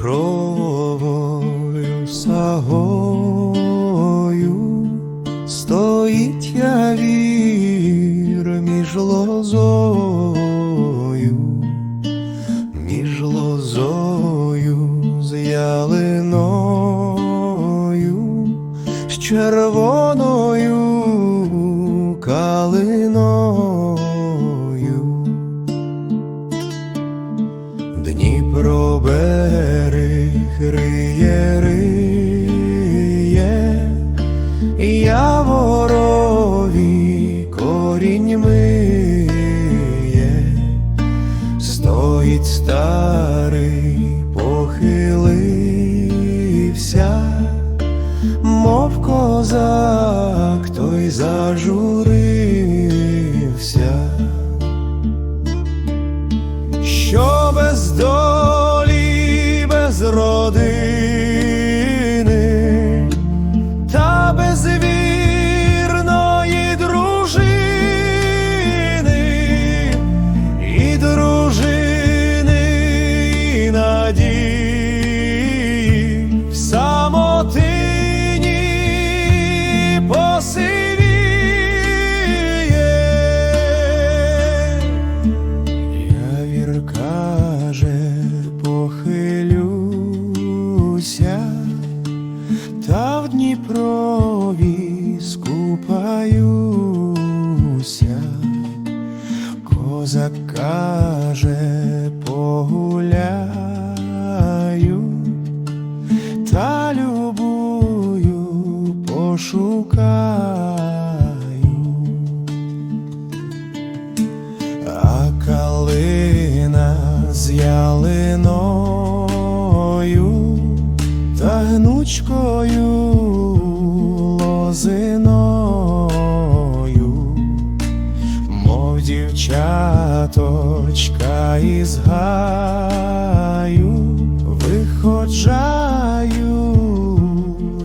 махровою сагою стоїть явір між лозою, між лозою з ялиною, з червоною калиною. Дніпро берег риє, риє, родини, та без вірної дружини, і дружини, і надії в самотині посивіє. Явір каже, в Дніпрові скупаюся, козак каже, погуляю, та любую пошукаю. А калина з ялиною та гнучкою дівчаточка із гаю, виходжаю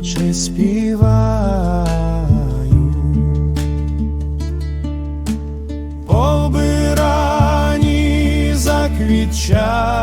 чи співаю. обирані заквітча